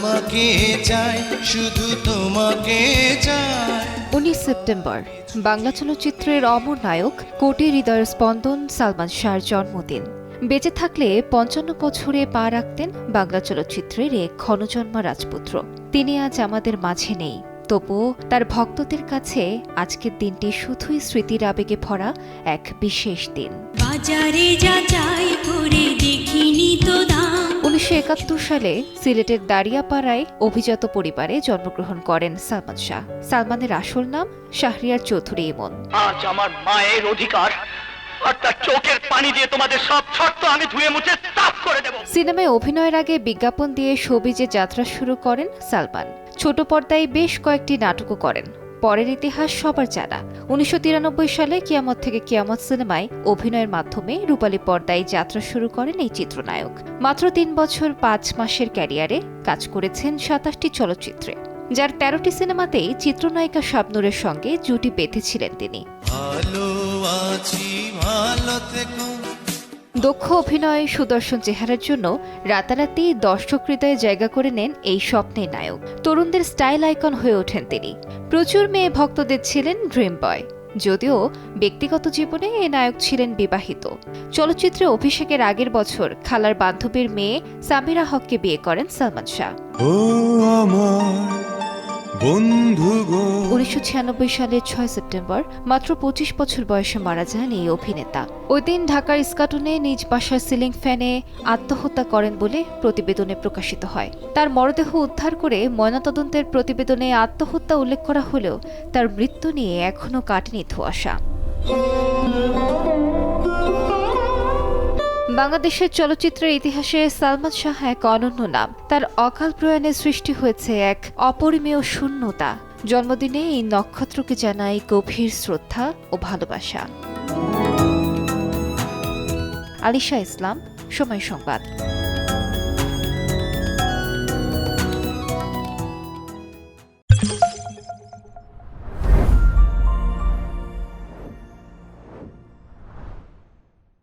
তোমাকে চাই শুধু তোমাকে চাই। উনিশ সেপ্টেম্বর বাংলা চলচ্চিত্রের অমর নায়ক কোটি হৃদয়ের স্পন্দন সালমান শাহর জন্মদিন। বেঁচে থাকলে পঞ্চান্ন বছরে পা রাখতেন বাংলা চলচ্চিত্রের এক ক্ষণজন্মা রাজপুত্র। তিনি আজ আমাদের মাঝে নেই। তবুও তার ভক্তদের কাছে আজকের দিনটি শুধুই স্মৃতির আবেগে ভরা এক বিশেষ দিন। বাজারে যা চাই করে দেখিনি তো উনিশশো একাত্তর সালে সিলেটের দাঁড়িয়াপাড়ায় অভিজাত পরিবারে জন্মগ্রহণ করেন সালমান শাহ। সালমানের আসল নাম শাহরিয়ার চৌধুরী ইমন। আজ আমার মায়ের অধিকার আর তার চোখের পানি দিয়ে তোমাদের সব শর্ত আমি ধুয়ে মুছে সাফ করে দেব। সিনেমায় অভিনয়ের আগে বিজ্ঞাপন দিয়ে শোবিজে যাত্রা শুরু করেন সালমান। ছোট পর্দায় বেশ কয়েকটি নাটকও করেন। পরের ইতিহাস সবার জানা। উনিশশো তিরানব্বই সালে কিয়ামত থেকে কিয়ামত সিনেমায় অভিনয়ের মাধ্যমে রূপালী পর্দায় যাত্রা শুরু করেন এই চিত্রনায়ক। মাত্র তিন বছর পাঁচ মাসের ক্যারিয়ারে কাজ করেছেন সাতাশটি চলচ্চিত্রে। যার তেরোটি সিনেমাতেই চিত্রনায়িকা শাবনুরের সঙ্গে জুটি বেঁধেছিলেন তিনি। ভালো আছি ভালো থেকো দক্ষ অভিনয়ে সুদর্শন চেহারার জন্য রাতারাতি দর্শক হৃদয়ে জায়গা করে নেন এই স্বপ্নের নায়ক। তরুণদের স্টাইল আইকন হয়ে ওঠেন তিনি। প্রচুর মেয়ে ভক্তদের ছিলেন ড্রিম বয়। যদিও ব্যক্তিগত জীবনে এ নায়ক ছিলেন বিবাহিত। চলচ্চিত্রে অভিষেকের আগের বছর খালার বান্ধবীর মেয়ে সামিরা হককে বিয়ে করেন সালমান শাহ। উনিশশো ছিয়ানব্বই সালের ছয় সেপ্টেম্বর, মাত্র পঁচিশ বছর বয়সে মারা যান এই অভিনেতা। ওই দিন ঢাকার ইস্কাটনে নিজ বাসার সিলিং ফ্যানে আত্মহত্যা করেন বলে প্রতিবেদনে প্রকাশিত হয়। তার মরদেহ উদ্ধার করে ময়নাতদন্তের প্রতিবেদনে আত্মহত্যা উল্লেখ করা হলেও তার মৃত্যু নিয়ে এখনও কাটেনি ধোঁয়াশা। বাংলাদেশের চলচ্চিত্রের ইতিহাসে সালমান শাহ এক অনন্য নাম। তার অকাল প্রয়াণে সৃষ্টি হয়েছে এক অপরিমেয় শূন্যতা। জন্মদিনে এই নক্ষত্রকে জানাই গভীর শ্রদ্ধা ও ভালোবাসা। আলিশা ইসলাম, সময় সংবাদ।